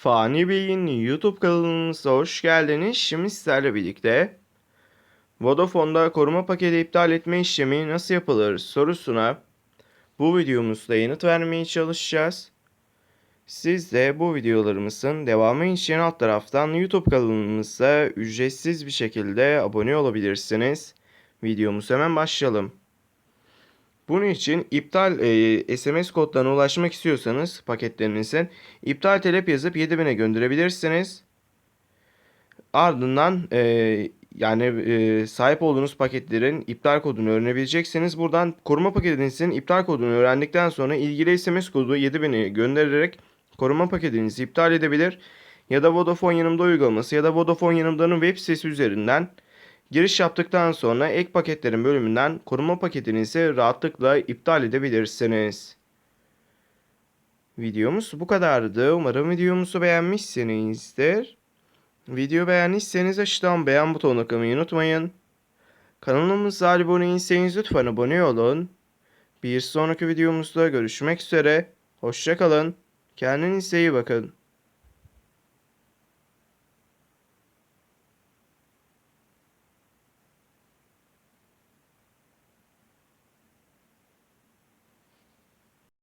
Fani Bey'in YouTube kanalımıza hoş geldiniz. Şimdi sizlerle birlikte Vodafone'da koruma paketi iptal etme işlemi nasıl yapılır sorusuna bu videomuzda yanıt vermeye çalışacağız. Siz de bu videolarımızın devamı için alt taraftan YouTube kanalımıza ücretsiz bir şekilde abone olabilirsiniz. Videomuz hemen başlayalım. Bunun için iptal e, SMS kodlarına ulaşmak istiyorsanız paketlerinizin iptal talep yazıp 7000'e gönderebilirsiniz. Ardından e, yani e, sahip olduğunuz paketlerin iptal kodunu öğrenebileceksiniz. Buradan koruma paketinizin iptal kodunu öğrendikten sonra ilgili SMS kodu 7000'i göndererek koruma paketinizi iptal edebilir. Ya da Vodafone yanımda uygulaması ya da Vodafone yanımdanın web sitesi üzerinden Giriş yaptıktan sonra ek paketlerin bölümünden koruma paketinizi rahatlıkla iptal edebilirsiniz. Videomuz bu kadardı. Umarım videomuzu beğenmişsinizdir. Video beğendiyseniz aşağıdan beğen butonuna tıklamayı unutmayın. Kanalımıza abone değilseniz lütfen abone olun. Bir sonraki videomuzda görüşmek üzere. Hoşçakalın. Kendinize iyi bakın.